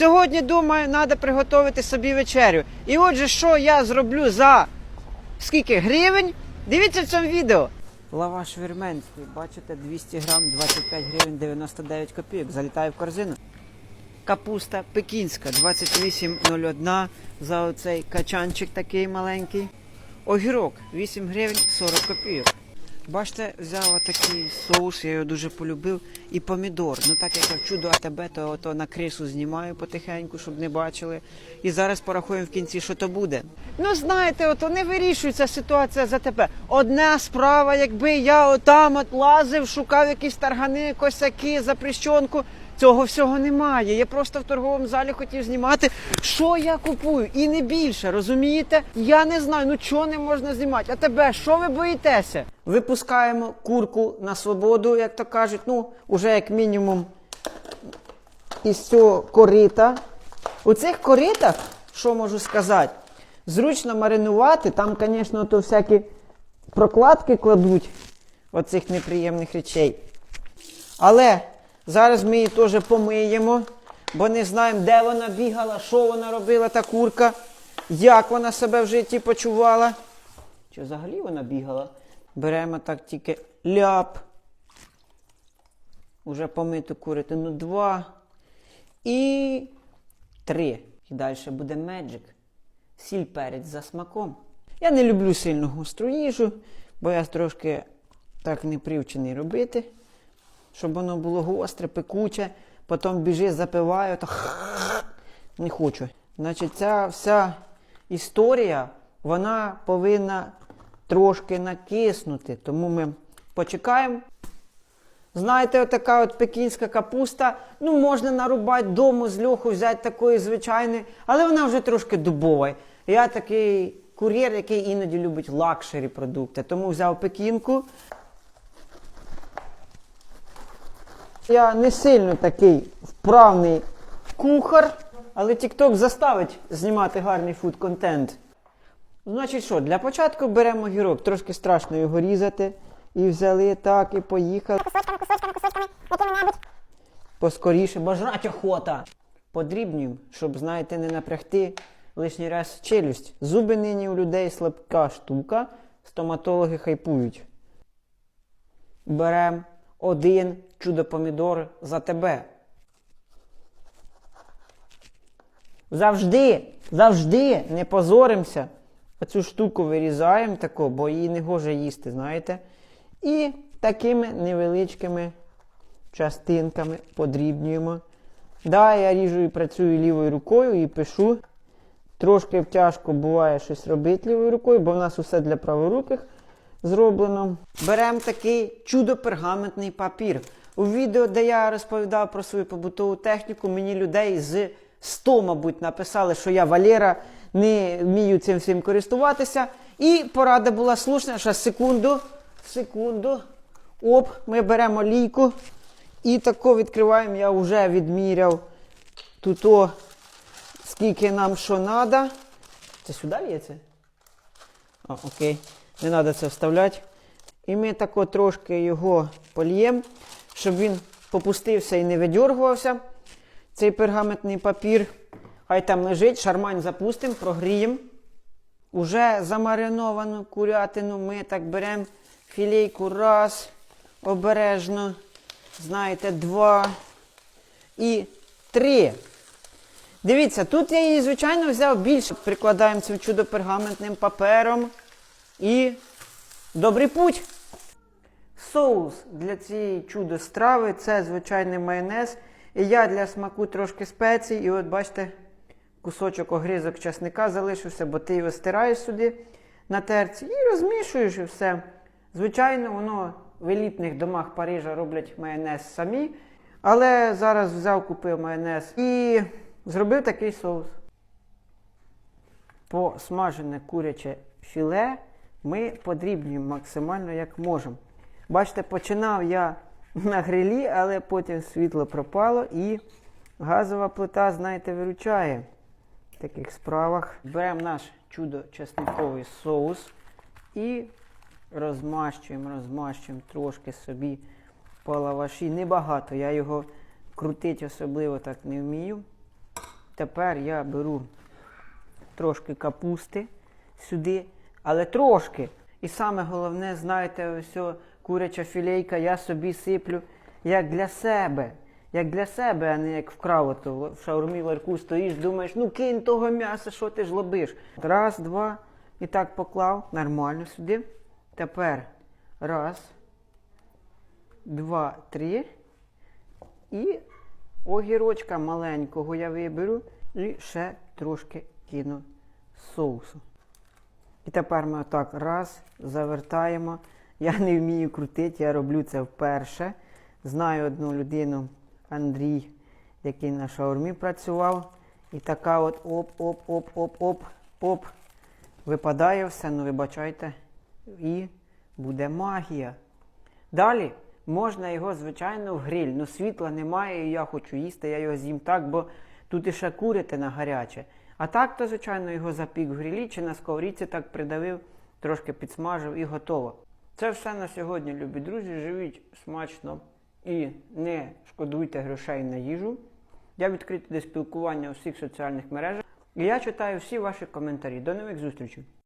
Сьогодні, думаю, треба приготувати собі вечерю. І отже, що я зроблю за скільки гривень? Дивіться в цьому відео. Лаваш вірменський, бачите, 200 грам, 25 гривень 99 копійок. Залітає в корзину. Капуста пекінська 28,01 за оцей качанчик такий маленький. Огірок 8 гривень 40 копійок. Бачите, взяла такий соус, я його дуже полюбив. І помідор. Ну так як я чудо АТБ, то, то на крису знімаю потихеньку, щоб не бачили. І зараз порахуємо в кінці, що то буде. Ну знаєте, ото не вирішується ситуація за тебе. Одна справа, якби я отам от лазив, шукав якісь таргани, косяки, запрещенку. Цього всього немає. Я просто в торговому залі хотів знімати, що я купую, і не більше. Розумієте? Я не знаю, ну чого не можна знімати. А тебе, що ви боїтеся? Випускаємо курку на свободу, як то кажуть. Ну, уже як мінімум із цього корита. У цих коритах, що можу сказати, зручно маринувати. Там, звісно, то всякі прокладки кладуть оцих неприємних речей. Але зараз ми її теж помиємо, бо не знаємо, де вона бігала, що вона робила, та курка, як вона себе в житті почувала. Чи взагалі вона бігала? Беремо так тільки ляп. Уже помиту курятину два. І три. І далі буде меджик. Сіль перець за смаком. Я не люблю сильно гостру їжу, бо я трошки так не привчений робити, щоб воно було гостре, пекуче, потім біжи, запиваю, то не хочу. Значить, ця вся історія, вона повинна трошки накиснути. Тому ми почекаємо. Знаєте, отака от пекінська капуста, ну можна нарубати дому з льоху, взяти такої звичайної, але вона вже трошки дубова. Я такий кур'єр, який іноді любить лакшері продукти, тому взяв пекінку. Я не сильно такий вправний кухар, але TikTok заставить знімати гарний фуд-контент. Значить що, для початку беремо гірок, трошки страшно його різати. І взяли так, і поїхали. кусочками, кусочками, кусочками, якими-небудь. Поскоріше, бо жрать охота. Подрібнім, щоб, знаєте, не напрягти лишній раз челюсть. Зуби нині у людей слабка штука, стоматологи хайпують. Берем один чудо-помідор за тебе. Завжди, завжди не позоримося. Оцю штуку вирізаємо тако, бо її не гоже їсти, знаєте. І такими невеличкими частинками подрібнюємо. Да, я ріжу і працюю лівою рукою і пишу. Трошки тяжко буває щось робити лівою рукою, бо в нас усе для праворуких зроблено. Беремо такий чудо-пергаментний папір. У відео, де я розповідав про свою побутову техніку, мені людей з 100, мабуть, написали, що я Валера не вмію цим всім користуватися. І порада була слушна, що секунду, секунду. Оп, ми беремо лійку і тако відкриваємо. Я вже відміряв тут, о, скільки нам що треба. Це сюди лється? А, окей. Не треба це вставляти. І ми тако трошки його польємо, щоб він попустився і не видьоргувався. Цей пергаментний папір. Хай там лежить, шармань запустимо, прогріємо. Уже замариновану курятину ми так беремо філейку раз, обережно, знаєте, два і три. Дивіться, тут я її, звичайно, взяв більше. Прикладаємо цим чудо-пергаментним папером. І добрий путь! Соус для цієї чудо страви це звичайний майонез. І я для смаку трошки спецій. І от бачите, кусочок огризок часника залишився, бо ти його стираєш сюди на терці і розмішуєш і все. Звичайно, воно в елітних домах Парижа роблять майонез самі. Але зараз взяв, купив майонез і зробив такий соус. Посмажене куряче філе ми подрібнюємо максимально як можемо. Бачите, починав я на грилі, але потім світло пропало і газова плита, знаєте, виручає в таких справах. Беремо наш чудо-часниковий соус і розмащуємо, розмащуємо трошки собі по лаваші. Небагато, я його крутити особливо так не вмію. Тепер я беру трошки капусти сюди, але трошки. І саме головне, знаєте, ось куряча філейка я собі сиплю як для себе. Як для себе, а не як вкрав ото в шаурмі ларку стоїш, думаєш, ну кинь того м'яса, що ти ж лобиш. Раз, два. І так поклав нормально сюди. Тепер раз, два, три. І огірочка маленького я виберу і ще трошки кину соусу. І тепер ми отак раз завертаємо. Я не вмію крутити, я роблю це вперше. Знаю одну людину, Андрій, який на шаурмі працював. І така от оп-оп-оп-оп-оп-оп. Випадає все, ну вибачайте, і буде магія. Далі можна його, звичайно, в гриль. Ну світла немає, і я хочу їсти, я його з'їм так, бо тут іще курите на гаряче. А так, то, звичайно, його запік в грілі чи на сковорідці так придавив, трошки підсмажив і готово. Це все на сьогодні, любі друзі. Живіть смачно і не шкодуйте грошей на їжу. Я відкритий до спілкування у всіх соціальних мережах. І я читаю всі ваші коментарі. До нових зустрічей!